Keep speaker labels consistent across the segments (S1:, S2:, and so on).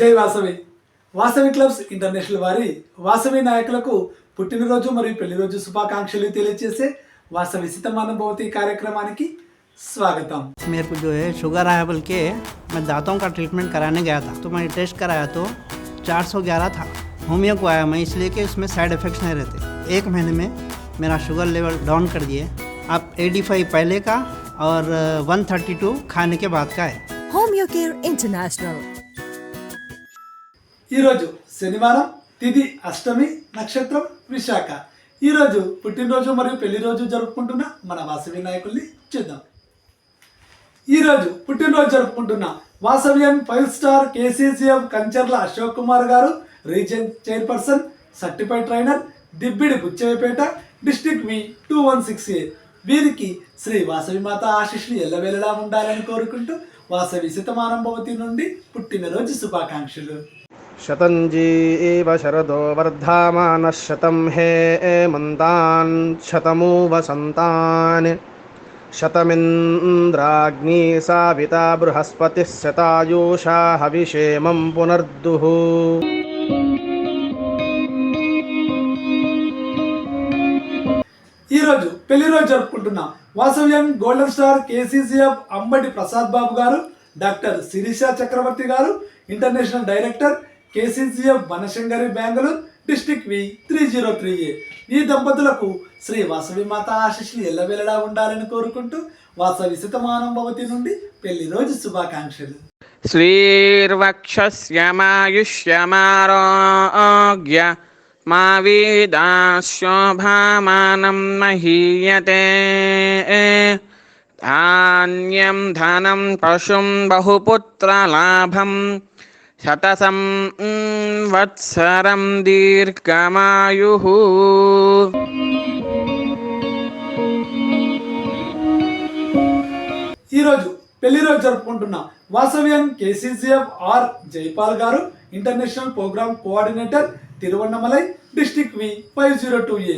S1: జై Vasavi Vasavi clubs international వారి వాసవి నాయకులకు పుట్టినరోజు మరియు పెళ్లిరోజు శుభాకాంక్షలు తెలియజేసే వాసవి శతమానం భవతి కార్యక్రమానికి స్వాగతం
S2: मेरे को जो है शुगर आया बोल के मैं दांतों का ट्रीटमेंट कराने गया था तो मैंने टेस्ट कराया तो 411 था होमियो को आया मैं इसलिए कि इसमें साइड इफ़ेक्ट्स नहीं रहते एक महीने में मेरा शुगर लेवल डाउन कर दिए अब 85 पहले का और अ, 132 खाने के बाद का है
S3: Homeo Care International.
S1: ఈరోజు శనివారం తిథి అష్టమి నక్షత్రం విశాఖ. ఈరోజు పుట్టినరోజు మరియు పెళ్ళిరోజు జరుపుకుంటున్న మన వాసవి నాయకుల్ని చూద్దాం. ఈరోజు పుట్టినరోజు జరుపుకుంటున్న Vasavyam five star KCCM Kancharla Ashok Kumar garu region chairperson certified trainer Dibbidi Butchayyapeta district V two one six A. వీరికి శ్రీ వాసవి మాత ఆశీస్సులు ఎల్లవేళలా ఉండాలని కోరుకుంటూ వాసవి శతమానం భవతి నుండి పుట్టినరోజు శుభాకాంక్షలు.
S4: शतञ्जी एव शरदो वर्धामानः शतं हे एमन्तान् शतमु वसन्तान् शतमिन्द्राग्नी साविता बृहस्पतिः शतायुषा हविषेमं पुनर्दुः
S1: ఈరోజు పెళ్లి రోజు జరుపుకుంటున్న వాసవ్యం golden star KCCF Ambati Prasad Babu గారు డాక్టర్ శిరీష చక్రవర్తి గారు international director KCCF Banashankari Bengaluru district V three zero three A ఈ దంపతులకు శ్రీ వాసవి మాత ఆశీస్సులు ఎల్లవెల్లడా ఉండాలని కోరుకుంటూ వాసవి శతమానం భవతి నుండి పెళ్ళి రోజు శుభాకాంక్షలు.
S5: శ్రీర్వక్షమాయుష్యమారోగ్య మా వీదాశోభామానం మహీయతే. ధాన్యం ధనం పశుం బహుపుత్రలాభం శతసం వత్సరం దీర్ఘమాయు
S1: ఈరోజు పెళ్ళి రోజు జరుపుకుంటున్న వాసవ్యం KCCF R Jaipal garu international program coordinator Tiruvannamalai district V five zero two A.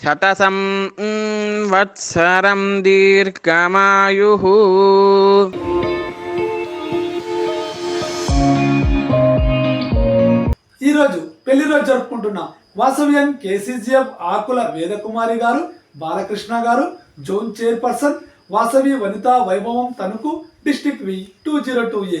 S5: శతసం వత్సరం దీర్ఘమాయు.
S1: ఈరోజు పెళ్ళి రోజు జరుపుకుంటున్న వాసవ్యం కేసీజీఎఫ్ ఆకుల వేదకుమారి గారు బాలకృష్ణ గారు zone chairperson Vasavi Vanitha Vaibhavam Tanuku district V two zero two A.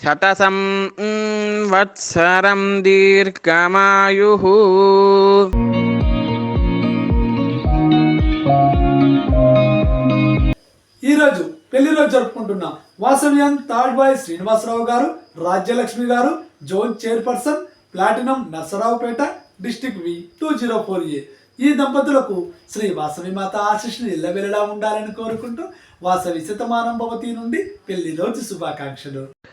S5: శతసం వత్సరం దీర్ఘమాయు.
S1: ఈరోజు పెళ్ళి రోజు జరుపుకుంటున్న వాసవ్యం తాడ్బాయ్ Srinivasarao garu Rajyalakshmi garu zone chairperson platinum Narasaraopet district V two zero four A. ఈ దంపతులకు శ్రీ వాసవి మాత ఆశిష్ని ఇళ్ళ వెళ్ళడా ఉండాలని కోరుకుంటూ వాసవి శతమానం భవతి నుండి పెళ్ళి రోజు శుభాకాంక్షలు.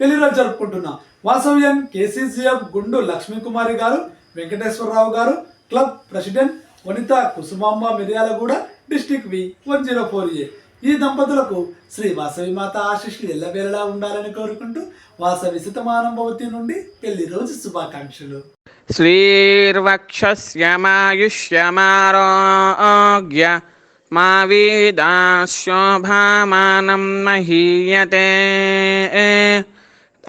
S1: పెళ్ళిరోజు జరుపుకుంటున్న. వాసవ్యం కేసీసీఎఫ్ గుండు Lakshmikumari garu Venkateswararao garu club president Vanitha Kusumamba Miryalaguda district V one zero four A. ఈ దంపతులకు శ్రీ వాసవి మాత ఆశీస్సులు ఎల్లవేళలా ఉండాలని కోరుకుంటూ వాసవి శతమానంభవతి నుండి పెళ్ళి రోజు శుభాకాంక్షలు.
S5: శ్రీర్వక్షమాయుష్యమారోగ్య మా వీదాశోభామానం మహీయతే.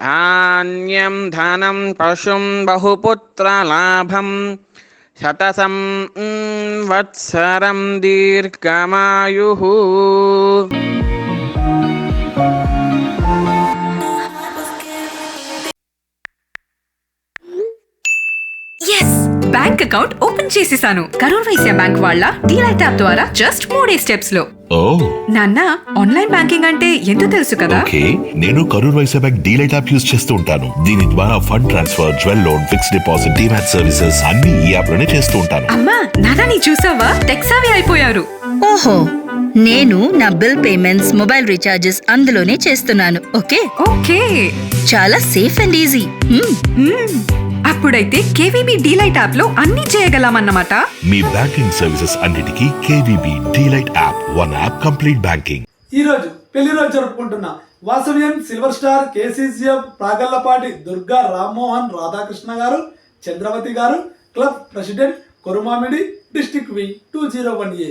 S5: ధాన్యం ధనం పశుం బహుపుత్రలాభం శతసం వత్సరం దీర్ఘమాయు
S6: ఎస్ బ్యాంక్ అకౌంట్ ఓపెన్ చేసేసాను. కరూర్ వైశ్య బ్యాంక్ వాళ్ళ డీలైట్ యాప్ ద్వారా జస్ట్ మూడే
S7: స్టెప్స్లో.
S6: నాన్న ఆన్లైన్ బ్యాంకింగ్ అంటే ఎంతో తెలుసు కదా?
S7: ఓకే నేను Karur Vysya bank DeLight app use చేస్తూ ఉంటాను. దీని ద్వారా fund transfer jewel loan fixed deposit demat services అన్ని ఈ యాప్లోనే చేస్తూ ఉంటాను.
S6: అమ్మా నాన్న నీ చూసావా? టెక్సావి అయిపోయారు.
S8: ఓహో నేను నా బిల్ పేమెంట్స్ మొబైల్ రీఛార్జెస్ అందులోనే చేస్తున్నాను. ఓకే?
S6: ఓకే.
S8: చాలా సేఫ్ అండ్ ఈజీ.
S6: అప్పుడైతే కేవీబీ డీలైట్ యాప్లో అన్ని చేయగలమన్నమాట.
S7: మీ బ్యాంకింగ్ సర్వీసెస్ అన్నిటికీ KVB DeLight app one app complete banking.
S1: ఈ రోజు పెళ్ళి రోజు జరుపుకుంటున్న Vasavyan silver star KCCF Pragallapati Durga Rammohan Radhakrishna garu Chandravathi garu club president Korumamidi district V two zero one A.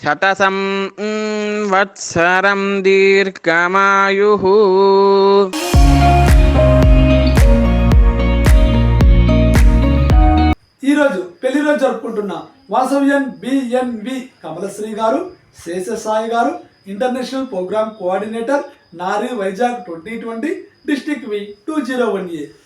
S5: శతసం వత్సరం దీర్ఘమాయు
S1: ఈరోజు పెళ్ళి రోజు జరుపుకుంటున్న వాసవ్యన్ బిఎన్వి కమలశ్రీ గారు శేషసాయి గారు international program coordinator Nari Vizag twenty twenty district V two zero one A.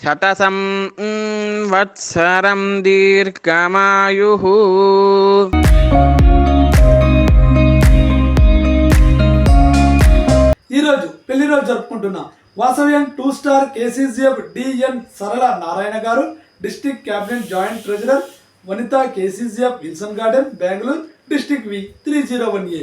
S5: శతసం వత్సరం దీర్ఘమాయు
S1: ఈరోజు రోజు పెళ్ళి రోజు జరుపుకుంటున్న వాసవ్యం two star KCGF D N Sarala Narayana garu district cabinet joint treasurer Vanitha KCGF Wilson Garden Bengaluru district V three zero one A.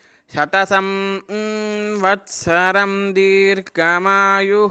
S5: శతసం వత్సరం దీర్ఘమాయు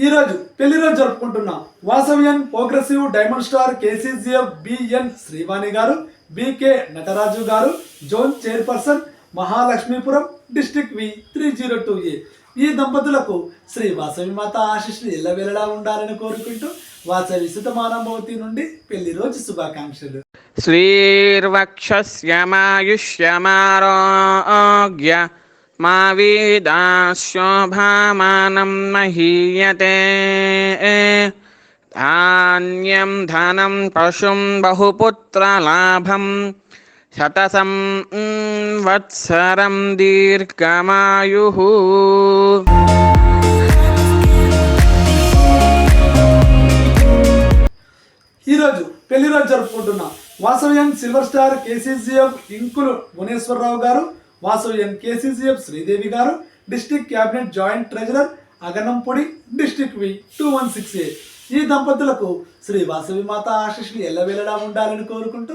S1: ఈరోజు పెళ్ళి రోజు జరుపుకుంటున్న Vasavyan progressive diamond star KCGF B N Srivani garu B K Nataraju garu zone chairperson Mahalakshmipuram district V three zero two A. ఈ దంపతులకు శ్రీ వాసవి మాత ఆశిష్లు ఎల్లవేళలా ఉండాలని కోరుకుంటూ వాసవి సుతమానభవతి నుండి పెళ్ళి రోజు శుభాకాంక్షలు.
S5: శ్రీర్వక్షమాయుష్యమారోగ్య మా వీదాశోభామానం మహీయతే. ధాన్యం ధనం పశుం బహుపుత్రలాభం శతసం వత్సరం దీర్ఘమాయు.
S1: ఈరోజు పెళ్ళి రోజు జరుపుకుంటున్న Vasavyam silver star KCGF Inkulu Bhuvaneswararao garu Vasavyam KCGF Sridevi garu district cabinet joint treasurer Aganampudi district V two one six A. ఈ దంపతులకు శ్రీ వాసవి మాత ఆశిష్లు ఎల్లవేళలా ఉండాలని కోరుకుంటూ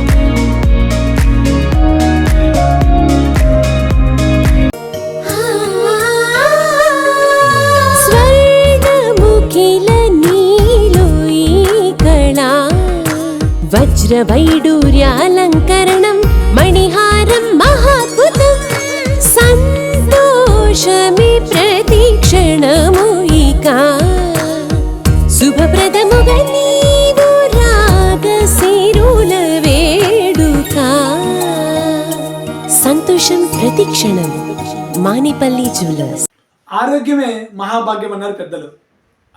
S3: వజ్రవైడూర్యాలంకరణం మణిహారం మహాద్భుతం. సంతోషమి ప్రతిక్షణము ఇక. శుభప్రదము నీవు వేడుక. సంతోషం ప్రతిక్షణం మానిపల్లి జ్యువెలర్స్.
S1: ఆరోగ్యమే మహాభాగ్యం అన్నారు పెద్దలు.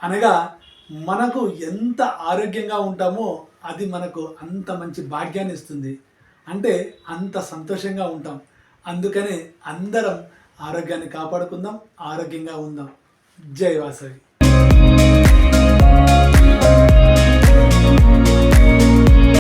S1: అనగా మనకు ఎంత ఆరోగ్యంగా ఉంటామో అది మనకు అంత మంచి భాగ్యాన్ని ఇస్తుంది. అంటే అంత సంతోషంగా ఉంటాం. అందుకనే అందరం ఆరోగ్యాన్ని కాపాడుకుందాం ఆరోగ్యంగా ఉందాం. జై వాసవి.